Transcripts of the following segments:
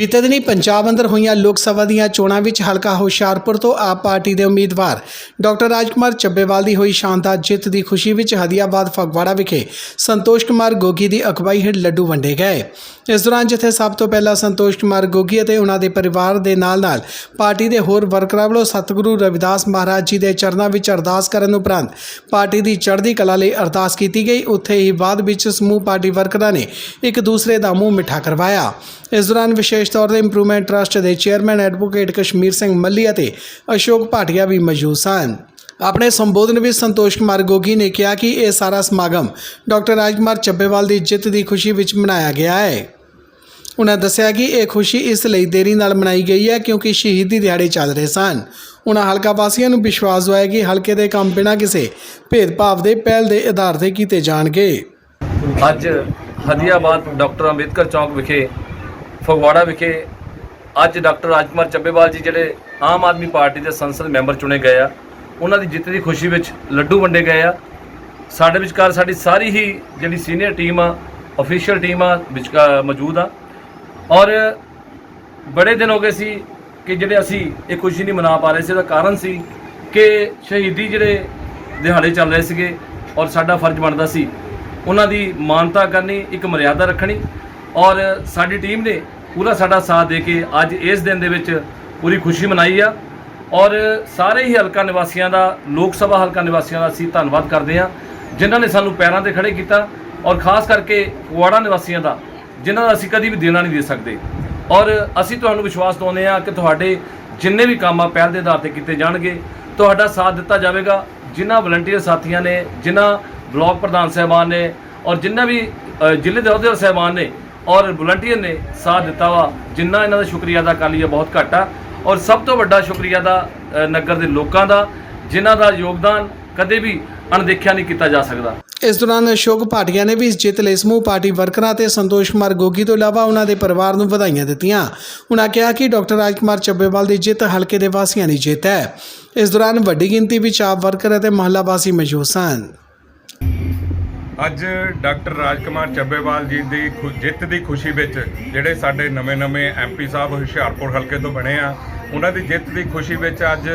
ਬੀਤੇ ਦਿਨੀ ਪੰਜਾਬ ਅੰਦਰ ਹੋਈਆਂ ਲੋਕ ਸਭਾ ਦੀਆਂ ਚੋਣਾਂ ਵਿੱਚ ਹਲਕਾ ਹੁਸ਼ਿਆਰਪੁਰ ਤੋਂ ਆਪ ਪਾਰਟੀ ਦੇ ਉਮੀਦਵਾਰ ਡਾਕਟਰ ਰਾਜਕੁਮਾਰ ਚੱਬੇਵਾਲ ਦੀ ਹੋਈ ਸ਼ਾਨਦਾਰ ਜਿੱਤ ਦੀ ਖੁਸ਼ੀ ਵਿੱਚ ਹਦੀਆਬਾਦ ਫਗਵਾੜਾ ਵਿਖੇ ਸੰਤੋਸ਼ ਕੁਮਾਰ ਗੋਗੀ ਦੀ ਅਗਵਾਈ ਹੇਠ ਲੱਡੂ ਵੰਡੇ ਗਏ। ਇਸ ਦੌਰਾਨ ਜਿੱਥੇ ਸਭ ਤੋਂ ਪਹਿਲਾਂ ਸੰਤੋਸ਼ ਕੁਮਾਰ ਗੋਗੀ ਅਤੇ ਉਹਨਾਂ ਦੇ ਪਰਿਵਾਰ ਦੇ ਨਾਲ-ਨਾਲ ਪਾਰਟੀ ਦੇ ਹੋਰ ਵਰਕਰਾਂ ਵੱਲੋਂ ਸਤਿਗੁਰੂ ਰਵਿਦਾਸ ਮਹਾਰਾਜ ਜੀ ਦੇ ਚਰਨਾਂ ਵਿੱਚ ਅਰਦਾਸ ਕਰਨ ਉਪਰੰਤ ਪਾਰਟੀ ਦੀ ਚੜ੍ਹਦੀ ਕਲਾ ਲਈ ਅਰਦਾਸ ਕੀਤੀ ਗਈ। ਉੱਥੇ ਹੀ ਬਾਅਦ ਵਿੱਚ ਸਮੂਹ ਪਾਰਟੀ ਵਰਕਰਾਂ ਨੇ ਇੱਕ ਦੂਸਰੇ ਦਾ ਮੂੰਹ ਮਿੱਠਾ ਕਰਵਾਇਆ। ਇਸ ਦੌਰਾਨ ਵਿਸ਼ੇਸ਼ ਤੌਰ ਤੇ ਇੰਪਰੂਵਮੈਂਟ ਟਰਸਟ ਦੇ ਚੇਅਰਮੈਨ ਐਡਵੋਕੇਟ ਕਸ਼ਮੀਰ ਸਿੰਘ ਮੱਲੀ ਅਤੇ ਅਸ਼ੋਕ ਭਾਟੀਆ ਵੀ ਮੌਜੂਦ ਸਨ। ਆਪਣੇ ਸੰਬੋਧਨ ਵਿੱਚ ਸੰਤੋਸ਼ ਕੁਮਾਰ ਗੋਗੀ ਨੇ ਕਿਹਾ ਕਿ ਇਹ ਸਾਰਾ ਸਮਾਗਮ ਡਾਕਟਰ ਰਾਜਕੁਮਾਰ ਚੱਬੇਵਾਲ ਦੀ ਜਿੱਤ ਦੀ ਖੁਸ਼ੀ ਵਿੱਚ ਮਨਾਇਆ ਗਿਆ ਹੈ। ਉਹਨਾਂ ਦੱਸਿਆ ਕਿ ਇਹ ਖੁਸ਼ੀ ਇਸ ਲਈ ਦੇਰੀ ਨਾਲ ਮਨਾਈ ਗਈ ਹੈ ਕਿਉਂਕਿ ਸ਼ਹੀਦੀ ਦਿਹਾੜੇ ਚੱਲ ਰਹੇ ਸਨ। ਉਹਨਾਂ ਹਲਕਾ ਵਾਸੀਆਂ ਨੂੰ ਵਿਸ਼ਵਾਸ ਦਵਾਇਆ ਕਿ ਹਲਕੇ ਦੇ ਕੰਮ ਬਿਨਾਂ ਕਿਸੇ ਭੇਦਭਾਵ ਦੇ ਪਹਿਲ ਦੇ ਆਧਾਰ ਤੇ ਕੀਤੇ ਜਾਣਗੇ। ਅੱਜ ਹਦੀਆਬਾਦ ਡਾਕਟਰ ਅੰਬੇਦਕਰ ਚੌਕ ਵਿਖੇ ਫਗਵਾੜਾ ਵਿਖੇ ਅੱਜ ਡਾਕਟਰ ਰਾਜਕੁਮਾਰ ਚੱਬੇਵਾਲ ਜੀ ਜਿਹੜੇ ਆਮ ਆਦਮੀ ਪਾਰਟੀ ਦੇ ਸੰਸਦ ਮੈਂਬਰ ਚੁਣੇ ਗਏ ਆ, ਉਹਨਾਂ ਦੀ ਜਿੱਤ ਦੀ ਖੁਸ਼ੀ ਵਿੱਚ ਲੱਡੂ ਵੰਡੇ ਗਏ ਆ। ਸਾਡੇ ਵਿਚਕਾਰ ਸਾਡੀ ਸਾਰੀ ਹੀ ਜਿਹੜੀ ਸੀਨੀਅਰ ਟੀਮ ਆ ਅਫੀਸ਼ੀਅਲ ਟੀਮ ਆ ਵਿਚਕਾਰ ਮੌਜੂਦ ਆ। ਔਰ ਬੜੇ ਦਿਨ ਹੋ ਗਏ ਸੀ ਕਿ ਜਿਹੜੇ ਅਸੀਂ ਇਹ ਖੁਸ਼ੀ ਨਹੀਂ ਮਨਾ ਪਾ ਰਹੇ ਸੀ ਉਹਦਾ ਕਾਰਨ ਸੀ ਕਿ ਸ਼ਹੀਦੀ ਜਿਹੜੇ ਦਿਹਾੜੇ ਚੱਲ ਰਹੇ ਸੀਗੇ ਔਰ ਸਾਡਾ ਫਰਜ਼ ਬਣਦਾ ਸੀ, ਉਹਨਾਂ ਦੀ ਮਾਨਤਾ ਕਰਨੀ, ਇੱਕ ਮਰਿਆਦਾ ਰੱਖਣੀ ਔਰ ਸਾਡੀ ਟੀਮ ਨੇ ਪੂਰਾ ਸਾਡਾ ਸਾਥ ਦੇ ਕੇ ਅੱਜ ਇਸ ਦਿਨ ਦੇ ਵਿੱਚ ਪੂਰੀ ਖੁਸ਼ੀ ਮਨਾਈ ਆ। ਔਰ ਸਾਰੇ ਹੀ ਹਲਕਾ ਨਿਵਾਸੀਆਂ ਦਾ, ਲੋਕ ਸਭਾ ਹਲਕਾ ਨਿਵਾਸੀਆਂ ਦਾ ਅਸੀਂ ਧੰਨਵਾਦ ਕਰਦੇ ਹਾਂ, ਜਿਨ੍ਹਾਂ ਨੇ ਸਾਨੂੰ ਪੈਰਾਂ ਤੇ ਖੜੇ ਕੀਤਾ। ਔਰ ਖਾਸ ਕਰਕੇ ਕੁਆੜਾ ਨਿਵਾਸੀਆਂ ਦਾ, ਜਿਨ੍ਹਾਂ ਦਾ ਅਸੀਂ ਕਦੀ ਵੀ ਦੇਣਾ ਨਹੀਂ ਦੇ ਸਕਦੇ। ਔਰ ਅਸੀਂ ਤੁਹਾਨੂੰ ਵਿਸ਼ਵਾਸ ਦਿਵਾਉਂਦੇ ਹਾਂ ਕਿ ਤੁਹਾਡੇ ਜਿੰਨੇ ਵੀ ਕੰਮ ਆ, ਪਹਿਲ ਦੇ ਆਧਾਰ ਤੇ ਕੀਤੇ ਜਾਣਗੇ। ਤੁਹਾਡਾ ਸਾਥ ਦਿੱਤਾ ਜਾਵੇਗਾ। ਜਿਨ੍ਹਾਂ ਵਲੰਟੀਅਰ ਸਾਥੀਆਂ ਨੇ, ਜਿਨ੍ਹਾਂ ਬਲਾਕ ਪ੍ਰਧਾਨ ਸਾਹਿਬਾਨ ਨੇ, ਔਰ ਜਿੰਨਾ ਵੀ ਜ਼ਿਲ੍ਹੇ ਦੇ ਅਹੁਦੇਦਾਰ ਸਾਹਿਬਾਨ ਨੇ ਔਰ ਵਲੰਟੀਅਰ ਨੇ ਸਾਥ ਦਿੱਤਾ ਵਾ, ਜਿੰਨਾ ਇਹਨਾਂ ਦਾ ਸ਼ੁਕਰੀਆ ਅਦਾ ਕਰ ਲਈਏ, ਬਹੁਤ ਘੱਟ ਆ। ਔਰ ਸਭ ਤੋਂ ਵੱਡਾ ਸ਼ੁਕਰੀਆ ਦਾ ਨਗਰ ਦੇ ਲੋਕਾਂ ਦਾ, ਜਿਨ੍ਹਾਂ ਦਾ ਯੋਗਦਾਨ ਕਦੇ ਵੀ ਅਣਦੇਖਿਆ ਨਹੀਂ ਕੀਤਾ ਜਾ ਸਕਦਾ। ਇਸ ਦੌਰਾਨ ਅਸ਼ੋਕ ਭਾਟੀਆ ਨੇ ਵੀ ਇਸ ਜਿੱਤ ਲਈ ਸਮੂਹ ਪਾਰਟੀ ਵਰਕਰਾਂ ਤੇ ਸੰਤੋਸ਼ ਕੁਮਾਰ ਗੋਗੀ ਤੋਂ ਇਲਾਵਾ ਉਹਨਾਂ ਦੇ ਪਰਿਵਾਰ ਨੂੰ ਵਧਾਈਆਂ ਦਿੱਤੀਆਂ। ਉਹਨਾਂ ਕਿਹਾ ਕਿ ਡਾਕਟਰ ਰਾਜਕੁਮਾਰ ਚੱਬੇਵਾਲ ਦੀ ਜਿੱਤ ਹਲਕੇ ਦੇ ਵਾਸੀਆਂ ਦੀ ਜਿੱਤ ਹੈ। ਇਸ ਦੌਰਾਨ ਵੱਡੀ ਗਿਣਤੀ ਵਿੱਚ ਆਪ ਵਰਕਰ ਅਤੇ ਮਹੱਲਾ ਵਾਸੀ ਮੌਜੂਦ ਸਨ। ਅੱਜ ਡਾਕਟਰ ਰਾਜਕੁਮਾਰ ਚੱਬੇਵਾਲ ਜੀ ਦੀ ਖੁ- ਜਿੱਤ ਦੀ ਖੁਸ਼ੀ ਵਿੱਚ ਜਿਹੜੇ ਸਾਡੇ ਨਵੇਂ-ਨਵੇਂ ਐਮਪੀ ਸਾਹਿਬ ਹੁਸ਼ਿਆਰਪੁਰ ਹਲਕੇ ਤੋਂ ਬਣੇ ਆ, ਉਹਨਾਂ ਦੀ ਜਿੱਤ ਦੀ ਖੁਸ਼ੀ ਵਿੱਚ ਅੱਜ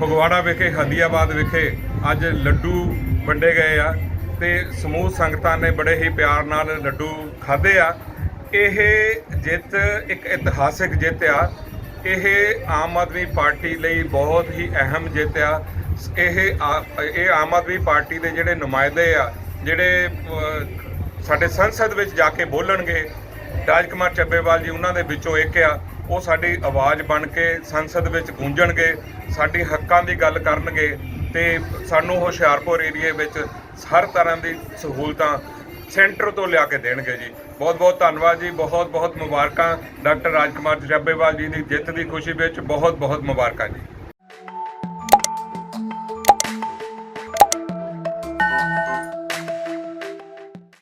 ਫਗਵਾੜਾ ਵਿਖੇ, ਹਦੀਆਬਾਦ ਵਿਖੇ ਅੱਜ ਲੱਡੂ ਵੰਡੇ ਗਏ ਆ ਤੇ ਸਮੂਹ ਸੰਗਤਾਂ ਨੇ ਬੜੇ ਹੀ ਪਿਆਰ ਨਾਲ ਲੱਡੂ ਖਾਦੇ ਆ। ਇਹ ਜਿੱਤ ਇੱਕ ਇਤਿਹਾਸਿਕ ਜਿੱਤ ਆ। ਇਹ ਆਮ ਆਦਮੀ ਪਾਰਟੀ ਲਈ ਬਹੁਤ ਹੀ ਅਹਿਮ ਜਿੱਤ ਆ। ਇਹ ਆ- ਇਹ ਆਮ ਆਦਮੀ ਪਾਰਟੀ ਦੇ ਜਿਹੜੇ ਨੁਮਾਇੰਦੇ ਆ ਜਿਹੜੇ ਸਾਡੇ ਸੰਸਦ ਵਿੱਚ ਜਾ ਕੇ ਬੋਲਣਗੇ ਰਾਜ ਕੁਮਾਰ ਚੱਬੇਵਾਲ ਜੀ ਉਹਨਾਂ ਦੇ ਵਿੱਚੋਂ ਇੱਕ ਆ, ਉਹ ਸਾਡੀ ਆਵਾਜ਼ ਬਣ ਕੇ ਸੰਸਦ ਵਿੱਚ ਗੂੰਜਣਗੇ, ਸਾਡੀ ਹੱਕਾਂ ਦੀ ਗੱਲ ਕਰਨਗੇ ਤੇ ਸਾਨੂੰ ਹੁਸ਼ਿਆਰਪੁਰ ਏਰੀਏ ਵਿੱਚ ਹਰ ਤਰ੍ਹਾਂ ਦੀ ਸਹੂਲਤਾਂ ਸੈਂਟਰ ਤੋਂ ਲਿਆ ਕੇ ਦੇਣਗੇ ਜੀ। ਬਹੁਤ ਬਹੁਤ ਧੰਨਵਾਦ ਜੀ ਬਹੁਤ ਬਹੁਤ ਮੁਬਾਰਕਾਂ ਡਾਕਟਰ ਰਾਜਕੁਮਾਰ ਚੱਬੇਵਾਲ ਜੀ ਦੀ ਜਿੱਤ ਦੀ ਖੁਸ਼ੀ ਵਿੱਚ ਬਹੁਤ ਬਹੁਤ ਮੁਬਾਰਕਾਂ ਜੀ।